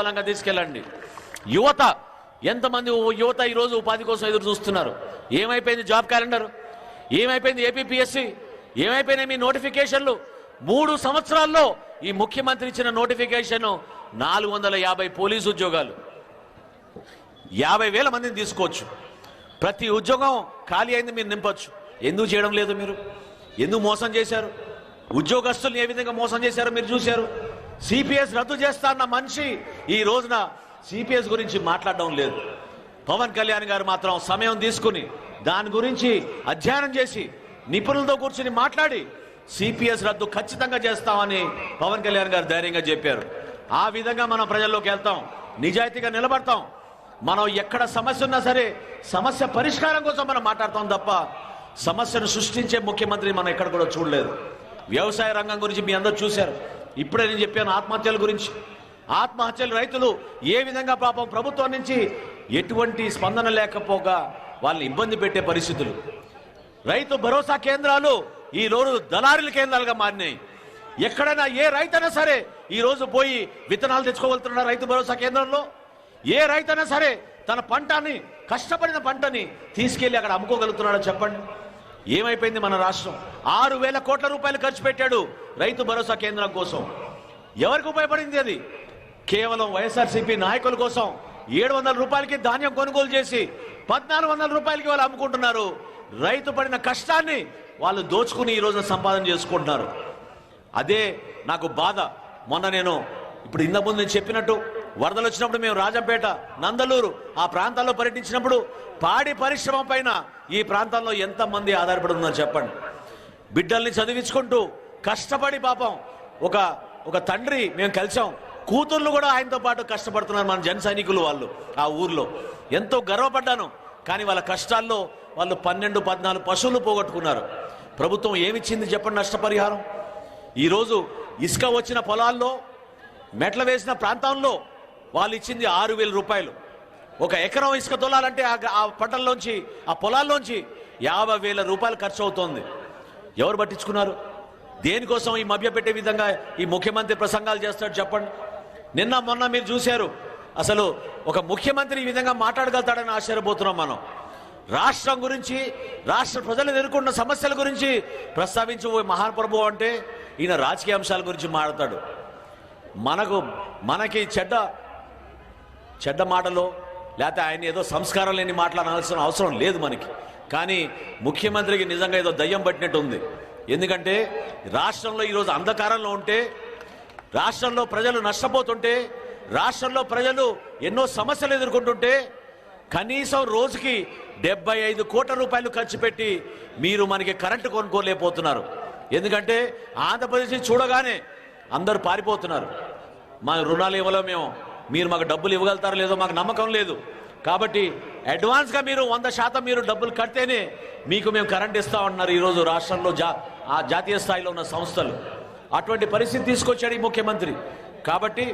బలంగా తీసుకెళ్ళండి. యువత ఎంతమంది యువత ఈరోజు ఉపాధి కోసం ఎదురు చూస్తున్నారు? ఏమైపోయింది జాబ్ క్యాలెండర్? ఏమైపోయింది ఏపీపీఎస్సి ఏమైపోయినాయి మీ నోటిఫికేషన్లు? మూడు సంవత్సరాల్లో ఈ ముఖ్యమంత్రి ఇచ్చిన నోటిఫికేషన్ నాలుగు వందల యాభై పోలీసు ఉద్యోగాలు. యాభై వేల మందిని తీసుకోవచ్చు. ప్రతి ఉద్యోగం ఖాళీ అయింది మీరు నింపొచ్చు. ఎందుకు చేయడం లేదు మీరు? ఎందుకు మోసం చేశారు? ఉద్యోగస్తుల్ని ఏ విధంగా మోసం చేశారో మీరు చూశారు? సిపిఎస్ రద్దు చేస్తా అన్న మనిషి ఈ రోజున సిపిఎస్ గురించి మాట్లాడడం లేదు. పవన్ కళ్యాణ్ గారు మాత్రం సమయం తీసుకుని దాని గురించి అధ్యయనం చేసి నిపుణులతో కూర్చుని మాట్లాడి సిపిఎస్ రద్దు ఖచ్చితంగా చేస్తామని పవన్ కళ్యాణ్ గారు ధైర్యంగా చెప్పారు. ఆ విధంగా మనం ప్రజల్లోకి వెళ్తాం నిజాయితీగా నిలబడతాం. మనం ఎక్కడ సమస్య ఉన్నా సరే సమస్య పరిష్కారం కోసం మనం మాట్లాడతాం తప్ప సమస్యను సృష్టించే ముఖ్యమంత్రి మనం ఎక్కడ కూడా చూడలేదు. వ్యవసాయ రంగం గురించి మీ అందరూ చూశారు. ఇప్పుడే నేను చెప్పాను ఆత్మహత్యల గురించి. ఆత్మహత్యలు రైతులు ఏ విధంగా పాపం ప్రభుత్వం నుంచి ఎటువంటి స్పందన లేకపోగా వాళ్ళని ఇబ్బంది పెట్టే పరిస్థితులు. రైతు భరోసా కేంద్రాలు ఈ రోజు దళారుల కేంద్రాలుగా మారినాయి. ఎక్కడైనా ఏ రైతైనా సరే ఈ రోజు పోయి విత్తనాలు తెచ్చుకోగలుగుతున్నారు రైతు భరోసా కేంద్రంలో? ఏ రైతైనా సరే తన పంటని కష్టపడిన పంటని తీసుకెళ్ళి అక్కడ అమ్ముకోగలుగుతున్నాడో చెప్పండి? ఏమైపోయింది మన రాష్ట్రం? ఆరు వేల కోట్ల రూపాయలు ఖర్చు పెట్టాడు రైతు భరోసా కేంద్రం కోసం. ఎవరికి ఉపయోగపడింది అది? కేవలం వైఎస్ఆర్సీపీ నాయకుల కోసం ఏడు వందల రూపాయలకి ధాన్యం కొనుగోలు చేసి పద్నాలుగు వందల రూపాయలకి వాళ్ళు అమ్ముకుంటున్నారు. రైతు పడిన కష్టాన్ని వాళ్ళు దోచుకుని ఈ రోజున సంపాదన చేసుకుంటున్నారు. అదే నాకు బాధ. మొన్న నేను ఇప్పుడు ఇంతకుముందు నేను చెప్పినట్టు వరదలు వచ్చినప్పుడు మేము రాజంపేట నందలూరు ఆ ప్రాంతాల్లో పర్యటించినప్పుడు పాడి పరిశ్రమ పైన ఈ ప్రాంతాల్లో ఎంతమంది ఆధారపడి ఉన్నారు చెప్పండి. బిడ్డల్ని చదివించుకుంటూ కష్టపడి పాపం ఒక ఒక తండ్రి మేము కలిసాం. కూతుర్లు కూడా ఆయనతో పాటు కష్టపడుతున్నారు మన జన సైనికులు వాళ్ళు ఆ ఊర్లో. ఎంతో గర్వపడ్డాను. కానీ వాళ్ళ కష్టాల్లో వాళ్ళు పన్నెండు పద్నాలుగు పశువులు పోగొట్టుకున్నారు. ప్రభుత్వం ఏమిచ్చింది చెప్పండి నష్టపరిహారం? ఈరోజు ఇసుక వచ్చిన పొలాల్లో మెట్ల వేసిన ప్రాంతంలో వాళ్ళు ఇచ్చింది ఆరు వేల రూపాయలు. ఒక ఎకరం ఇసుక తొలాలంటే ఆ ఆ పంటల్లోంచి ఆ పొలాల్లోంచి యాభై వేల రూపాయలు ఖర్చు అవుతోంది ఎవరు పట్టించుకున్నారు? దేనికోసం ఈ మభ్య పెట్టే విధంగా ఈ ముఖ్యమంత్రి ప్రసంగాలు చేస్తాడు చెప్పండి. నిన్న మొన్న మీరు చూశారు. అసలు ఒక ముఖ్యమంత్రి ఈ విధంగా మాట్లాడగలుగుతాడని ఆశ్చర్యపోతున్నాం మనం. రాష్ట్రం గురించి రాష్ట్ర ప్రజలు ఎదుర్కొన్న సమస్యల గురించి ప్రస్తావించు మహాప్రభు అంటే ఈయన రాజకీయ అంశాల గురించి మాట్లాడతాడు. మనకు మనకి చెడ్డ చెడ్డ మాటలో లేకపోతే ఆయన ఏదో సంస్కారం లేని మాట్లాడాల్సిన అవసరం లేదు మనకి. కానీ ముఖ్యమంత్రికి నిజంగా ఏదో దయ్యం పట్టినట్టు ఉంది ఎందుకంటే రాష్ట్రంలో ఈరోజు అంధకారంలో ఉంటే రాష్ట్రంలో ప్రజలు నష్టపోతుంటే రాష్ట్రంలో ప్రజలు ఎన్నో సమస్యలు ఎదుర్కొంటుంటే కనీసం రోజుకి డెబ్బై ఐదు కోట్ల రూపాయలు ఖర్చు పెట్టి మీరు మనకి కరెంటు కొనుక్కోలేకపోతున్నారు. ఎందుకంటే ఆంధ్రప్రదేశ్ చూడగానే అందరూ పారిపోతున్నారు. మా రుణాలు ఇవ్వలేము మేము. మీరు మాకు డబ్బులు ఇవ్వగలుగుతారో లేదో మాకు నమ్మకం లేదు. కాబట్టి అడ్వాన్స్గా మీరు వంద శాతం మీరు డబ్బులు కడితేనే మీకు మేము కరెంట్ ఇస్తామన్నారు ఈరోజు రాష్ట్రంలో జా ఆ జాతీయ స్థాయిలో ఉన్న సంస్థలు. అటువంటి పరిస్థితి తీసుకొచ్చాడు ఈ ముఖ్యమంత్రి. కాబట్టి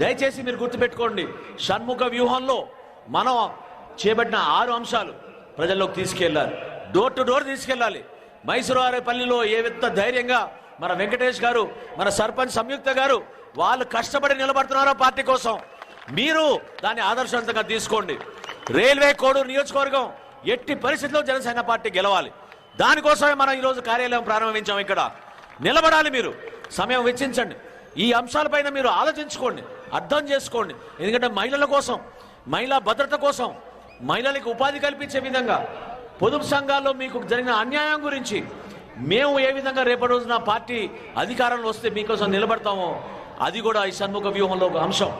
దయచేసి మీరు గుర్తుపెట్టుకోండి షణ్ముఖ వ్యూహంలో మనం చేపట్టిన ఆరు అంశాలు ప్రజల్లోకి తీసుకెళ్ళాలి డోర్ టు డోర్ తీసుకెళ్ళాలి. మైసూరువారిపల్లిలో ఏ విధంగా ధైర్యంగా మన వెంకటేష్ గారు మన సర్పంచ్ సంయుక్త గారు వాళ్ళు కష్టపడి నిలబడుతున్నారో పార్టీ కోసం మీరు దాన్ని ఆదర్శవంతంగా తీసుకోండి. రైల్వే కోడూరు నియోజకవర్గం ఎట్టి పరిస్థితుల్లో జనసేన పార్టీ గెలవాలి. దానికోసమే మనం ఈరోజు కార్యాలయం ప్రారంభించాం ఇక్కడ. నిలబడాలి మీరు. సమయం వెచ్చించండి. ఈ అంశాలపైన మీరు ఆలోచించుకోండి అర్థం చేసుకోండి. ఎందుకంటే మహిళల కోసం మహిళా భద్రత కోసం మహిళలకు ఉపాధి కల్పించే విధంగా పొదుపు సంఘాల్లో మీకు జరిగిన అన్యాయం గురించి మేము ఏ విధంగా రేపటి రోజున పార్టీ అధికారంలో వస్తే మీకోసం నిలబడతామో అది కూడా ఈ షణ్ముఖ వ్యూహంలో ఒక అంశం.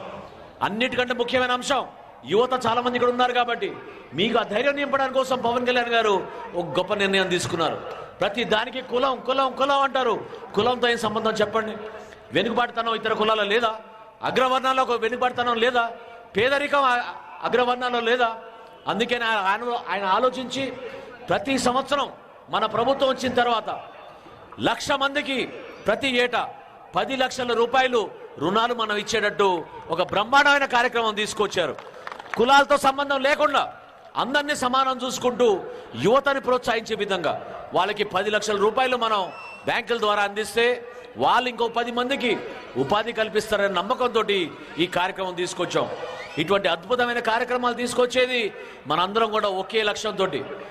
అన్నిటికంటే ముఖ్యమైన అంశం యువత చాలా మంది ఇక్కడ ఉన్నారు కాబట్టి మీకు ఆ ధైర్యం నింపడానికి కోసం పవన్ కళ్యాణ్ గారు ఒక గొప్ప నిర్ణయం తీసుకున్నారు. ప్రతి దానికి కులం కులం కులం అంటారు. కులంతో ఏం సంబంధం చెప్పండి? వెనుకబాటుతనం ఇతర కులాల లేదా? అగ్రవర్ణాల్లో ఒక వెనుకబాటుతనం లేదా? పేదరికం అగ్రవర్ణాల్లో లేదా? అందుకే ఆయన ఆయన ఆలోచించి ప్రతి సంవత్సరం మన ప్రభుత్వం వచ్చిన తర్వాత లక్ష మందికి ప్రతి ఏటా పది లక్షల రూపాయలు రుణాలు మనం ఇచ్చేటట్టు ఒక బ్రహ్మాండమైన కార్యక్రమం తీసుకొచ్చారు. కులాలతో సంబంధం లేకుండా అందరినీ సమానం చూసుకుంటూ యువతని ప్రోత్సహించే విధంగా వాళ్ళకి పది లక్షల రూపాయలు మనం బ్యాంకుల ద్వారా అందిస్తే వాళ్ళు ఇంకో పది మందికి ఉపాధి కల్పిస్తారనే నమ్మకంతో ఈ కార్యక్రమం తీసుకొచ్చాం. ఇటువంటి అద్భుతమైన కార్యక్రమాలు తీసుకొచ్చేది మనందరం కూడా ఒకే లక్ష్యంతో